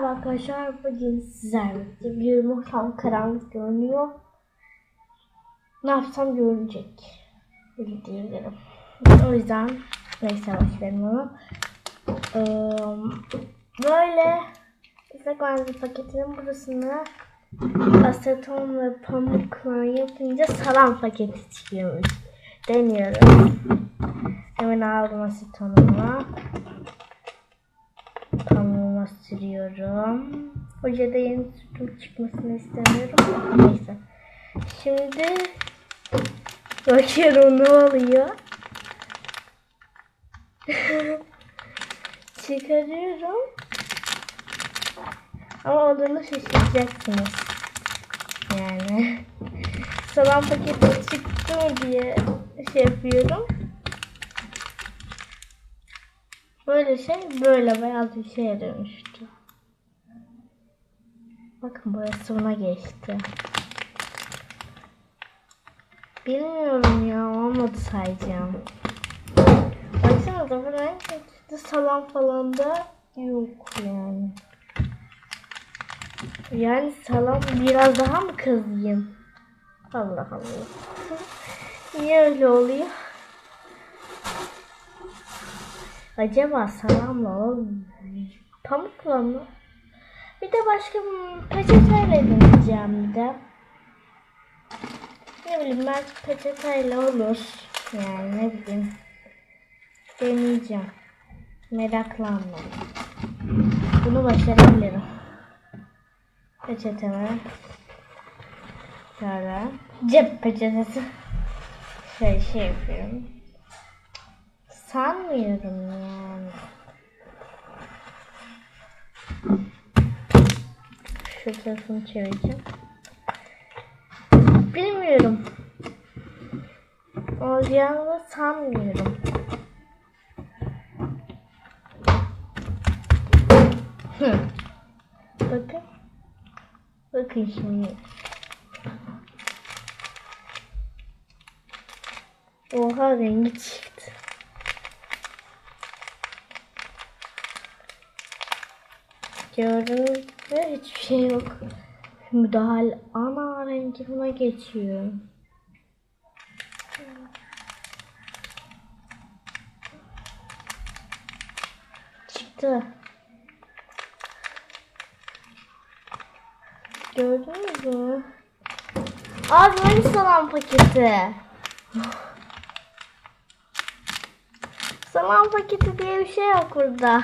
Merhaba arkadaşlar. Bugün sizlerle bir ortam karanlık görünüyor. Ne yapsam görünecek. Öyle diyebilirim. O yüzden neyse başlayalım onu. Ee, böyle Instagram paketinin burasını aseton ve pamukla yapınca salam paketi çıkıyormuş. Deniyoruz. Hemen aldım asetonumu pamuğuma sürüyorum. Hocada yeni sütüm çıkmasını istemiyorum. Neyse. Şimdi bakıyorum ne oluyor. Çıkarıyorum. Ama olduğunu şaşıracaksınız. Yani. Salam paketi çıktı mı diye şey yapıyorum. Böyle şey böyle beyaz bir şeye dönüştü. Bakın boyası buna geçti. Bilmiyorum ya olmadı sayacağım. Baksanıza buraya geçti salam falan da yok yani. Yani salam biraz daha mı kazıyım? Allah Allah. Niye öyle oluyor? Acaba salamla o pamukla mı? Bir de başka peçeteyle deneyeceğim bir de. Ne bileyim belki peçeteyle olur. Yani ne bileyim. Deneyeceğim. Meraklandım. Bunu başarabilirim. Peçeteme. Şöyle. Cep peçetesi. Şöyle şey yapıyorum. Sanmıyorum yani. Şu tarafını çevireceğim. Bilmiyorum. Olacağını sanmıyorum. Hı. Bakın. Bakın şimdi. Oha rengi çıktı. Gördüğünüz gibi hiçbir şey yok. Müdahale ana rengi buna geçiyor. Çıktı. Gördünüz mü? Abi hani salam paketi? salam paketi diye bir şey yok burada.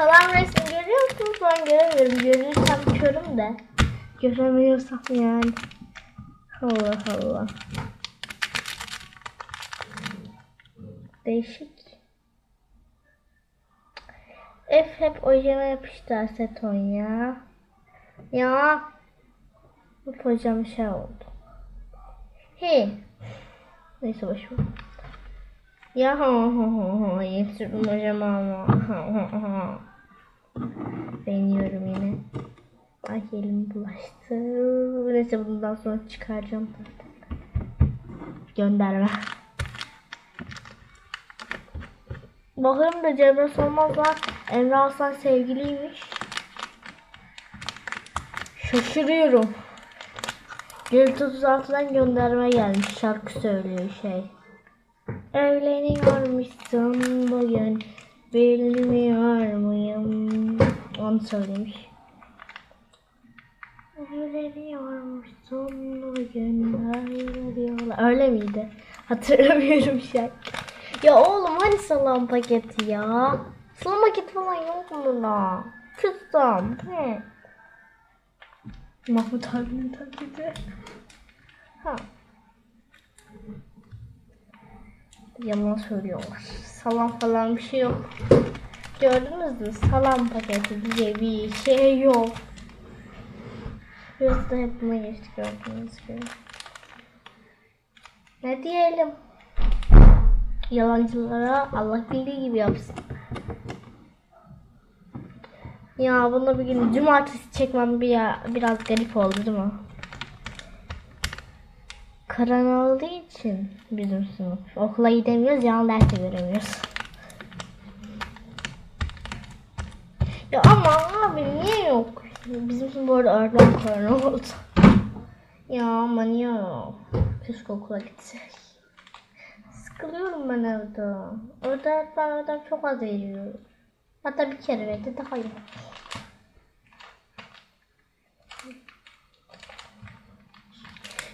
Salam resmi görüyor musunuz? Ben göremiyorum. Görürsem körüm de. Göremiyorsam yani. Allah Allah. Değişik. F hep ojeme yapıştı aseton ya. Ya. Bu hocam şey oldu. He. Neyse boşver. Ya ha ha ha ha yetiştirdim hocam ama ha ha ha. Deniyorum yine. Ay elim bulaştı. Neyse bundan sonra çıkaracağım zaten. Gönderme. Bakalım da Cemre Solmaz'la Emre Aslan sevgiliymiş. Şaşırıyorum. 36'dan gönderme gelmiş. Şarkı söylüyor şey. Evleniyormuşsun bugün bilmiyor muyum? Onu söylemiş. Evleniyormuşsun bugün öyle diyorlar. Öyle miydi? Hatırlamıyorum şarkı. Ya oğlum hani salam paketi ya? Salam paketi falan yok mu bunda? Küstüm. He. Mahmut abinin taklidi. Ha. Yalan söylüyorlar. Salam falan bir şey yok. Gördünüz mü? Salam paketi diye bir şey yok. Biraz da hepime geçti gördüğünüz gibi. Ne diyelim? Yalancılara Allah bildiği gibi yapsın. Ya bunu bir gün cumartesi çekmem bir biraz garip oldu değil mi? Karan olduğu için bizim sınıf. Okula gidemiyoruz, canlı ders de göremiyoruz. Ya ama abi niye yok? Bizim bu arada öğlen korona oldu. Ya ama niye yok? Keşke okula gitsek. Sıkılıyorum ben evde. Orada öğretmen öğretmen çok az veriyor. Hatta bir kere verdi daha iyi.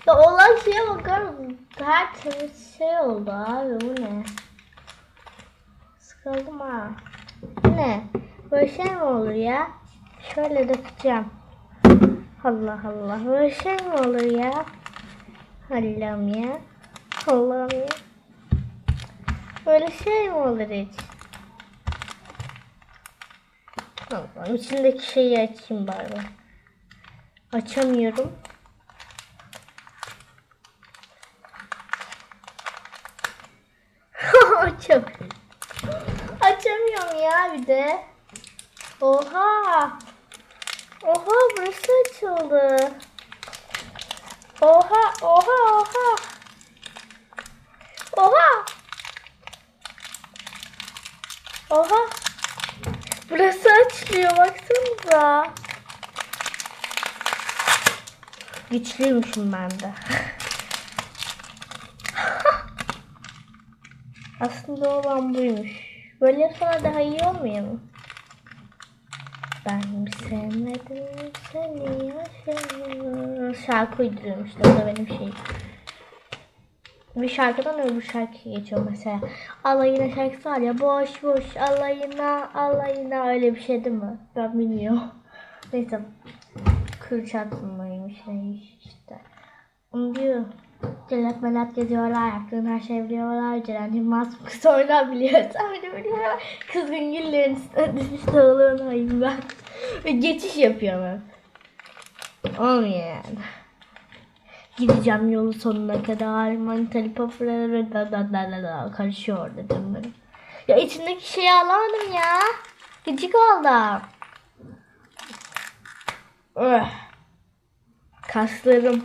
Ya olan şeye bakar mısın? Tertemiz şey oldu abi bu ne? Sıkıldım ha. Bu ne? Böyle şey mi olur ya? Şöyle dökeceğim. Allah Allah. Böyle şey mi olur ya? Allah'ım ya. Allah'ım ya. Böyle şey mi olur hiç? Allah'ım içindeki şeyi açayım bari. Açamıyorum. Açamıyorum. Açamıyorum ya bir de. Oha. Oha burası açıldı. Oha oha oha. Oha. Oha. Burası açılıyor baksanıza. Güçlüymüşüm ben de. Aslında olan buymuş. Böyle sonra daha iyi olmuyor mu? Ben sevmedim seni yaşamı. Şarkı uyduruyorum işte o da benim şeyim. Bir şarkıdan öbür şarkıya geçiyor mesela. Alayına şarkısı var ya boş boş alayına alayına öyle bir şey değil mi? Ben bilmiyorum. Neyse. Kırç atılmaymış neymiş işte. Onu diyor. Celat melat geziyorlar, yaptığın her şeyi biliyorlar. Ceren Yılmaz kız oynar biliyor. Sen beni biliyorlar. Kızın güllerin hayım ben. Ve geçiş yapıyorum. Olmuyor yani. Gideceğim yolu sonuna kadar. Manitali papuları da da da da da karışıyor dedim böyle. Ya içindeki şeyi alamadım ya. Gıcık oldum. Öh. Kaslarım.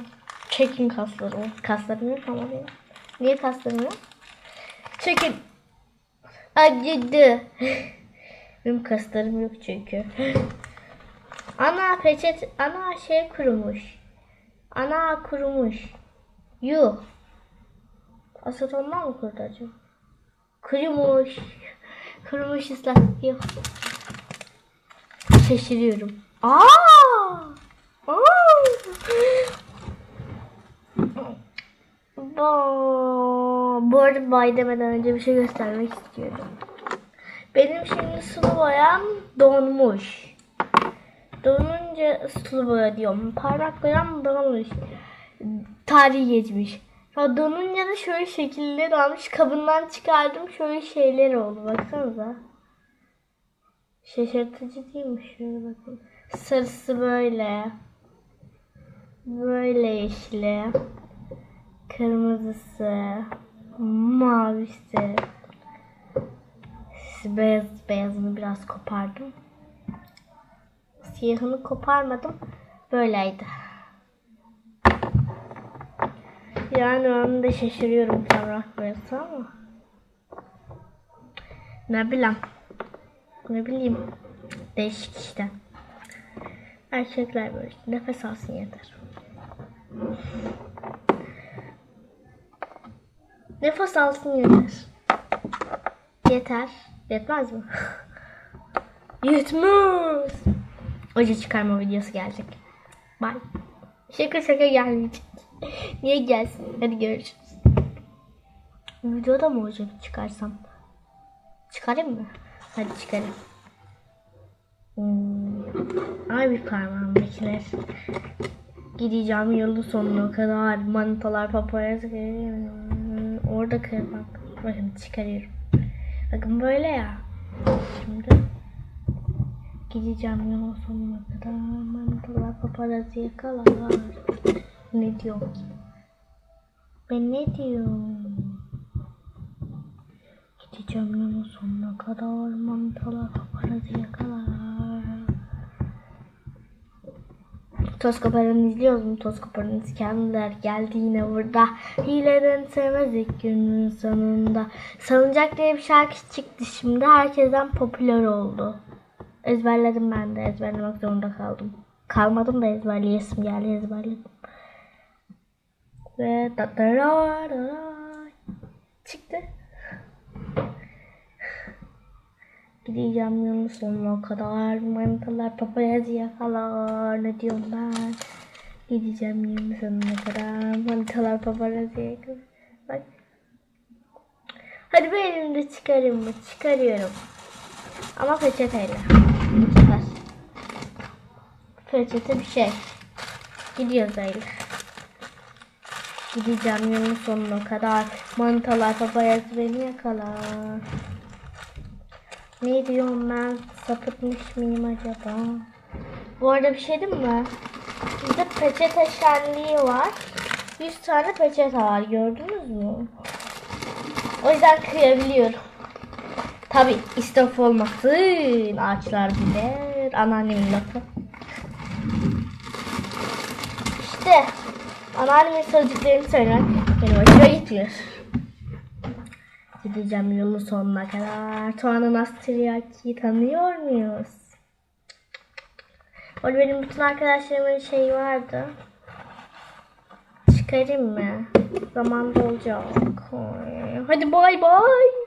Çekin kaslarımı. Kaslarım yok ama benim. Niye kaslarım yok? Çekin. Acıdı. benim kaslarım yok çünkü. Ana peçet, ana şey kurumuş. Ana kurumuş. Yuh. Asetondan mı kurudu acaba? Kurumuş. Kurumuş ıslak. Yuh. Şaşırıyorum. Aa! Aa! Bu arada bay demeden önce bir şey göstermek istiyorum. Benim şimdi sulu boyam donmuş. Donunca sulu boya diyorum. Parmak boyam donmuş. Tarihi geçmiş. Donunca da şöyle şekiller almış. Kabından çıkardım. Şöyle şeyler oldu. Baksanıza. Şaşırtıcı değil mi? Şöyle bakın. Sarısı böyle. Böyle yeşili. Kırmızısı. Mavisi. Beyaz, beyazını biraz kopardım. Siyahını koparmadım. Böyleydi. Yani onu da şaşırıyorum tavrak boyası ama. Ne bileyim. Ne bileyim. Değişik işte. Erkekler böyle. Nefes alsın yeter. Nefes alsın yeter. Yeter. Yetmez mi? Yetmez. Oje çıkarma videosu gelecek. Bye. Şaka şaka gelmeyecek. Niye gelsin? Hadi görüşürüz. Videoda mı oje çıkarsam? Çıkarayım mı? Hadi çıkarayım. Hmm. Ay bir parmağımdakiler. Gideceğim yolun sonuna kadar. Manitalar, papaya Orada kırmak. Bakın çıkarıyorum. Bakın böyle ya. Şimdi gideceğim yolun sonuna kadar. Manitalar, paparazzi yakalar. Ne diyor? Ben ne diyorum? Gideceğim yolun sonuna kadar. Manitalar, paparazzi yakalar. Toz koparanı izliyoruz mu? Toz koparanı İskender geldi yine burada. Hileden sevmezdik günün sonunda. Salıncak diye bir şarkı çıktı şimdi. Herkesten popüler oldu. Ezberledim ben de. Ezberlemek zorunda kaldım. Kalmadım da ezberleyesim geldi ezberledim. Ve da da da da da. çıktı. Gideceğim yolun sonuna kadar. Manitalar paparazzi yakalar. Ne diyorum? Gideceğim yolun sonuna kadar. Manitalar paparazzi yakalar. Bak. Hadi ben elimde çıkarayım mı? Çıkarıyorum. Ama peçeteyle. Bu sefer. Peçete bir şey. Gidiyoruz öyle. Gideceğim yolun sonuna kadar. Manitalar paparazzi beni yakalar. Ne diyorum ben? Sapıtmış mıyım acaba? Bu arada bir şey diyeyim mi? Bizde peçete şenliği var. 100 tane peçete var gördünüz mü? O yüzden kıyabiliyorum. Tabi israf olmasın. Ağaçlar bilir. Anneannemin lafı. İşte anneannemin sözcüklerini söylemek benim hoşuma gitmiyor. Gideceğim yolun sonuna kadar. Tuana Nastriyaki'yi tanıyor muyuz? Orada benim bütün arkadaşlarımın şeyi vardı. Çıkarayım mı? Zaman olacak. Hadi bay bay.